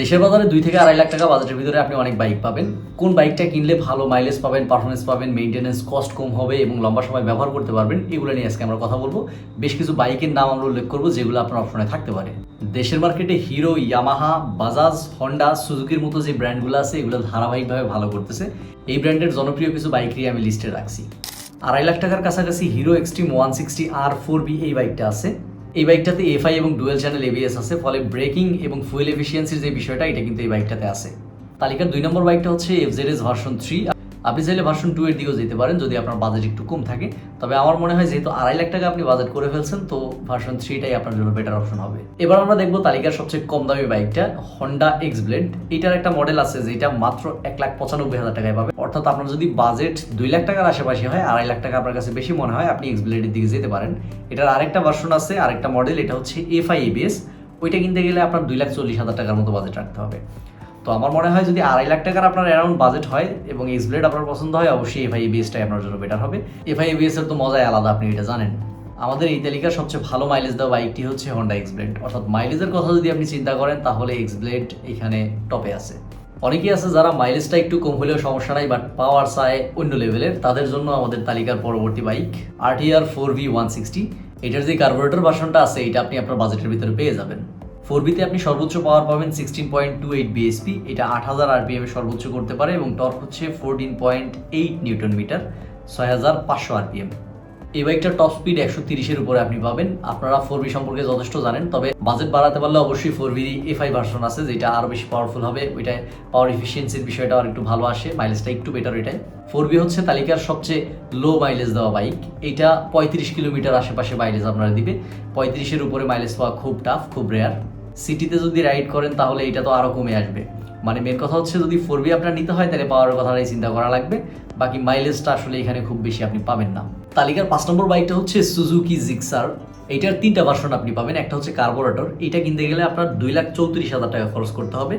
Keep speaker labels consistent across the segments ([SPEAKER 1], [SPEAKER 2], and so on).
[SPEAKER 1] দেশের বাজারে দুই থেকে আড়াই লাখ টাকা বাজেটের ভিতরে আপনি অনেক বাইক পাবেন। কোন বাইকটা কিনলে ভালো মাইলেজ পাবেন পারফরমেন্স পাবেন মেইনটেনেন্স কস্ট কম হবে এবং লম্বা সময় ব্যবহার করতে পারবেন, এগুলো নিয়ে আজকে আমরা কথা বলব। বেশ কিছু বাইকের নাম আমরা উল্লেখ করব, যেগুলো আপনার অপশনে থাকতে পারে। দেশের মার্কেটে হিরো ইয়ামাহা বাজাজ হন্ডা সুজুকির মতো যে ব্র্যান্ডগুলো আছে, এগুলো ধারাবাহিকভাবে ভালো করতেছে। এই ব্র্যান্ডের জনপ্রিয় কিছু বাইক নিয়ে আমি লিস্টে রাখছি। আড়াই লাখ টাকার কাছাকাছি হিরো এক্সট্রিম ওয়ান সিক্সটি আর ফোর বি এই বাইকটা আছে। এই বাইকটাতে এফআই এবং ডুয়েল চ্যানেল এবিএস আছে, ফলে ব্রেকিং এবং ফুয়েল এফিসিয়েন্সির যে বিষয়টা, এটা কিন্তু এই বাইকটাতে আছে। তালিকার দুই নম্বর বাইকটা হচ্ছে এফজেডএস ভার্সন থ্রি আপনি চাইলে ভার্সন টু এর দিকেও যেতে পারেন যদি আপনার বাজেট একটু কম থাকে। তবে আমার মনে হয় যেহেতু আড়াই লাখ টাকা আপনি বাজেট করে ফেলছেন, তো ভার্সন থ্রিটাই আপনার জন্য বেটার অপশন হবে। এবার আমরা দেখব তালিকার সবচেয়ে কম দামি বাইকটা হন্ডা এক্স ব্লেড এটার একটা মডেল আছে যেটা মাত্র এক লাখ পঁচানব্বই হাজার টাকায় পাবে। অর্থাৎ আপনার যদি বাজেট দুই লাখ টাকার আশেপাশে হয়, আড়াই লাখ টাকা আপনার কাছে বেশি মনে হয়, আপনি এক্স ব্লেডের দিকে যেতে পারেন। এটার আরেকটা ভার্সন আছে, আরেকটা মডেল এটা হচ্ছে এফআই এবিএস ওইটা কিনতে গেলে আপনার দুই লাখ চল্লিশ হাজার টাকার মতো বাজেট রাখতে হবে। তো আমার মনে হয় যদি আড়াই লাখ টাকার আপনার অ্যারাউন্ড বাজেট হয় এবং এক্স ব্লেড আপনার পছন্দ হয়, অবশ্যই এফআই এবিএসটাই আপনার জন্য বেটার হবে। এফআই এবিএস এর তো মজাই আলাদা, আপনি এটা জানেন। আমাদের এই তালিকার সবচেয়ে ভালো মাইলেজ দেওয়া বাইকটি হচ্ছে হন্ডা এক্স ব্লেড অর্থাৎ মাইলেজের কথা যদি আপনি চিন্তা করেন, তাহলে এক্স ব্লেড এখানে টপে আছে। অনেকেই আছে যারা মাইলেজটা একটু কম হলেও সমস্যা নাই বাট পাওয়ার চায় অন্য লেভেলের তাদের জন্য আমাদের তালিকার পরবর্তী bike RTR four V one sixty এটার যে কার্বোরেটর ভার্সনটা আছে, এটা আপনি আপনার বাজেটের ভিতরে পেয়ে যাবেন। ফোর বিতে আপনি সর্বোচ্চ পাওয়ার পাবেন sixteen point two eight BHP এটা আট হাজার আরপিএম সর্বোচ্চ করতে পারে এবং টর্ক হচ্ছে fourteen point eight newton metre ছয় হাজার পাঁচশো আরপিএম এই বাইকটার টপ স্পিড একশো তিরিশের উপরে আপনি পাবেন। আপনারা ফোর বি সম্পর্কে যথেষ্ট জানেন, তবে বাজেট বাড়াতে পারলে অবশ্যই ফোর বি এফআই ভার্সন আছে, যেটা আরও বেশি পাওয়ারফুল হবে। ওইটায় পাওয়ার এফিসিয়েন্সির বিষয়টা আর একটু ভালো আসে মাইলেজটা একটু বেটার ওইটাই ফোর বি হচ্ছে তালিকার সবচেয়ে লো মাইলেজ দেওয়া বাইক এটা পঁয়ত্রিশ কিলোমিটার আশেপাশে মাইলেজ আপনারা দিবে। পঁয়ত্রিশের উপরে মাইলেজ পাওয়া খুব টাফ খুব রেয়ার সিটিতে যদি রাইড করেন, তাহলে এটা তো আরও কমে আসবে। মানে মেন কথা হচ্ছে, যদি ফোর বি আপনার নিতে হয়, তাহলে পাওয়ারের কথাটাই চিন্তা করা লাগবে। বাকি মাইলেজটা আসলে এখানে খুব বেশি আপনি পাবেন না। তালিকার পাঁচ নম্বর বাইকটা হচ্ছে সুজুকি জিক্সার এইটার তিনটা ভার্সন আপনি পাবেন। একটা হচ্ছে কার্বোরেটর এটা কিনতে গেলে আপনার দুই লাখ চৌত্রিশ হাজার টাকা খরচ করতে হবে।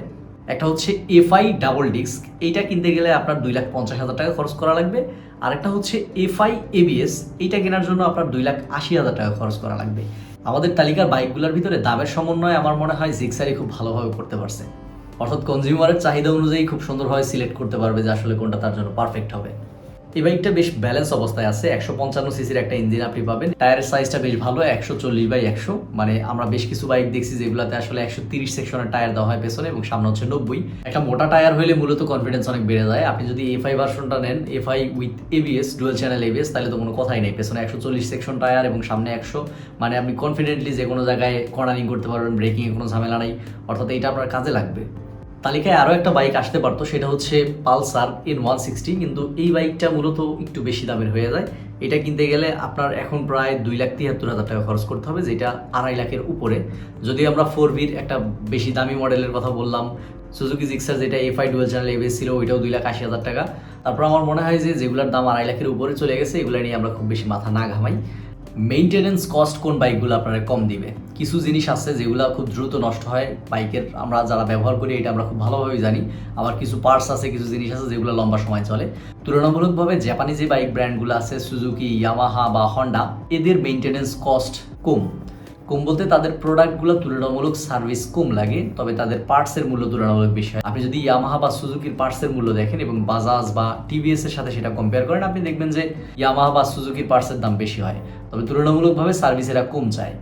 [SPEAKER 1] একটা হচ্ছে এফআই ডাবল ডিস্ক এইটা কিনতে গেলে আপনার দুই লাখ পঞ্চাশ হাজার টাকা খরচ করা লাগবে। আরেকটা হচ্ছে এফআই এবিএস এইটা কেনার জন্য আপনার দুই লাখ আশি হাজার টাকা খরচ করা লাগবে। আমাদের তালিকার বাইকগুলোর ভিতরে দামের সমন্বয় আমার মনে হয় জিক্সারি খুব ভালোভাবে করতে পারছে। অর্থাৎ কনজিউমারের চাহিদা অনুযায়ী খুব সুন্দরভাবে সিলেক্ট করতে পারবে যে আসলে কোনটা তার জন্য পারফেক্ট হবে। এই বাইকটা বেশ ব্যালেন্স অবস্থায় আছে। একশো পঞ্চান্ন সিসির একটা ইঞ্জিন আপনি পাবেন। টায়ারের সাইজটা বেশ ভালো, একশো চল্লিশ বাই একশো। মানে আমরা বেশ কিছু বাইক দেখছি যেগুলোতে আসলে একশো তিরিশ সেকশনের টায়ার দেওয়া হয় পেছনে এবং সামনে হচ্ছে নব্বই। একটা মোটা টায়ার হলে মূলত কনফিডেন্স অনেক বেড়ে যায়। আপনি যদি এফআই ভার্সনটা নেন FI with ABS dual channel ABS তাহলে তো কোনো কথাই নেই। পেছনে একশো চল্লিশ সেকশন টায়ার এবং সামনে একশো। মানে আপনি কনফিডেন্টলি যে কোনো জায়গায় কর্নারিং করতে পারবেন ব্রেকিংয়ে কোনো ঝামেলা নাই। অর্থাৎ এটা আপনার কাজে লাগবে। তালিকায় আরও একটা বাইক আসতে পারতো, সেটা হচ্ছে পালসার এন ওয়ান সিক্সটি, কিন্তু এই বাইকটা মূলত একটু বেশি দামের হয়ে যায়। এটা কিনতে গেলে আপনার এখন প্রায় দুই লাখ তিয়াত্তর হাজার টাকা খরচ করতে হবে, যেটা আড়াই লাখের উপরে। যদি আমরা ফোর বির একটা বেশি দামি মডেলের কথা বললাম সুজুকি জিক্সার যেটা এফআই ডুয়েল চ্যানেল এবিএস ছিল, ওইটাও দুই লাখ আশি হাজার টাকা। তারপর আমার মনে হয় যে যেগুলোর দাম আড়াই লাখের উপরে চলে গেছে, এগুলো নিয়ে আমরা খুব বেশি মাথা না ঘামাই। মেইনটেনেন্স কস্ট কোন বাইকগুলো আপনারা কম দিবে? কিছু জিনিস আছে যেগুলো খুব দ্রুত নষ্ট হয়। বাইকের আমরা যারা ব্যবহার করি, এটা আমরা খুব ভালোভাবে জানি। আবার কিছু পার্টস আছে, কিছু জিনিস আছে যেগুলো লম্বা সময় চলে। তুলনামূলকভাবে জাপানি যে বাইক ব্র্যান্ডগুলো আছে সুজুকি ইয়ামাহা বা হন্ডা এদের মেইনটেনেন্স কস্ট কম। কম বলতে তাদের প্রোডাক্টগুলো তুলনামূলক সার্ভিস কম লাগে, তবে তাদের পার্টসের মূল্য তুলনামূলক বেশি হয়। আপনি যদি ইয়ামাহা বা সুজুকির পার্টসের মূল্য দেখেন এবং বাজাজ বা টিভিএস এর সাথে সেটা কম্পেয়ার করেন, আপনি দেখবেন যে ইয়ামাহা বা সুজুকির পার্টসের দাম বেশি হয়। তবে তুলনামূলকভাবে সার্ভিস এরা কম চায়।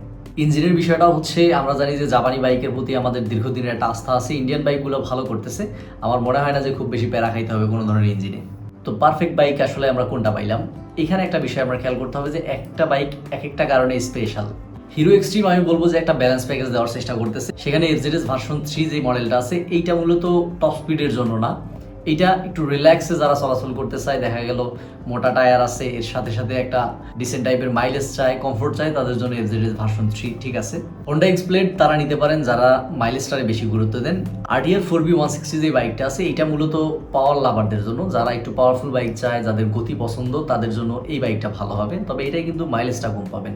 [SPEAKER 1] ইঞ্জিনের বিষয়টা হচ্ছে, আমরা জানি যে জাপানি বাইকের প্রতি আমাদের দীর্ঘদিনের একটা আস্থা আছে ইন্ডিয়ান বাইকগুলো ভালো করতেছে। আমার মনে হয় না যে খুব বেশি প্যারা খাইতে হবে কোনো ধরনের ইঞ্জিনে তো পারফেক্ট বাইক আসলে আমরা কোনটা পাইলাম? এখানে একটা বিষয় আমরা খেয়াল করতে হবে যে একটা বাইক এক একটা কারণে স্পেশাল হিরো এক্সট্রিম আমি বলব যে একটা ব্যালেন্স প্যাকেজ দেওয়ার চেষ্টা করতেছে। সেখানে এফজেডএস ভার্সন থ্রি যে মডেলটা আছে, এইটা মূলত টপ স্পিডের জন্য না। এইটা একটু রিল্যাক্সে যারা চলাচল করতে চায়, দেখা গেল মোটা টায়ার আছে, এর সাথে সাথে একটা ডিসেন্ট টাইপের মাইলেজ চায় কমফোর্ট চায়, তাদের জন্য এফজেডএস ভার্সন থ্রি ঠিক আছে? হোন্ডা এক্সপ্লেড তারা নিতে পারেন, যারা মাইলেজটারে বেশি গুরুত্ব দেন। RTR four V one sixty যে বাইকটা আছে, এটা মূলত পাওয়ার লাভারদের জন্য। যারা একটু পাওয়ারফুল বাইক চায়, যাদের গতি পছন্দ, তাদের জন্য এই বাইকটা ভালো হবে। তবে এটাই কিন্তু মাইলেজটা কম পাবেন।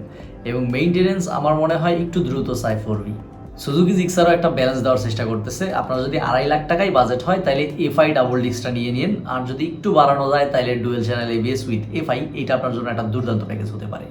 [SPEAKER 1] এবং মেইনটেনেন্স আমার মনে হয় একটু দ্রুত চায় ফোর বি সুজুকি জিক্সারও একটা ব্যালেন্স দেওয়ার চেষ্টা করতেছে। আপনার যদি আড়াই লাখ টাকাই বাজেট হয়, তাহলে এফআই ডাবল ডিস্কটা নিয়ে নিন। আর যদি একটু বাড়ানো যায়, তাহলে dual channel ABS with FI এটা আপনার জন্য একটা দুর্দান্ত প্যাকেজ হতে পারে।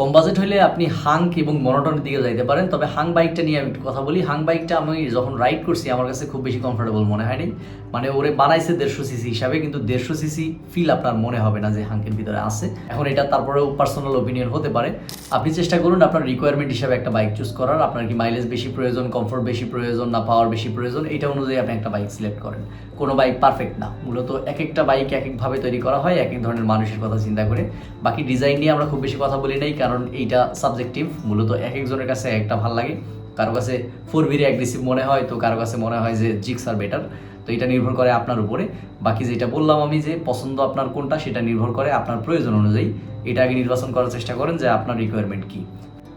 [SPEAKER 1] কম বাজেট হলে আপনি হাঙ্ক এবং মনোটনের দিকে যাইতে পারেন, তবে হাং বাইকটা নিয়ে আমি একটু কথা বলি। হাং বাইকটা আমি যখন রাইড করছি, আমার কাছে খুব বেশি কমফোর্টেবল মনে হয়নি। মানে ওরে বানাইছে দেড়শো সিসি হিসাবে, কিন্তু দেড়শো সিসি ফিল আপনার মনে হবে না যে হাঙ্কের ভিতরে আছে। এখন এটা তারপরেও পার্সোনাল ওপিনিয়ন হতে পারে। আপনি চেষ্টা করুন আপনার রিকোয়ারমেন্ট হিসাবে একটা বাইক চুজ করার। আপনার কি মাইলেজ বেশি প্রয়োজন কমফোর্ট বেশি প্রয়োজন, না পাওয়ার বেশি প্রয়োজন, এটা অনুযায়ী আপনি একটা বাইক সিলেক্ট করেন। কোনো বাইক পারফেক্ট না। মূলত এক একটা বাইক এক একভাবে তৈরি করা হয় এক এক ধরনের মানুষের কথা চিন্তা করে। বাকি ডিজাইন নিয়ে আমরা খুব বেশি কথা বলি নাই, কারণ এইটা সাবজেক্টিভ মূলত এক একজনের কাছে একটা ভালো লাগে। কারও কাছে ফোর বিরে অ্যাগ্রেসিভ মনে হয়, তো কারও কাছে মনে হয় যে জিক্স আর বেটার তো এটা নির্ভর করে আপনার উপরে। বাকি যেটা বললাম আমি যে পছন্দ আপনার কোনটা, সেটা নির্ভর করে আপনার প্রয়োজন অনুযায়ী এটা আগে নির্বাচন করার চেষ্টা করেন যে আপনার রিকোয়ারমেন্ট কী।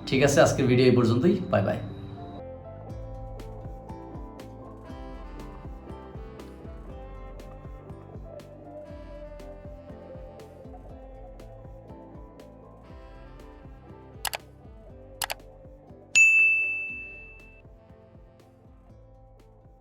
[SPEAKER 1] ঠিক আছে, আজকের ভিডিও এই পর্যন্তই বাই বাই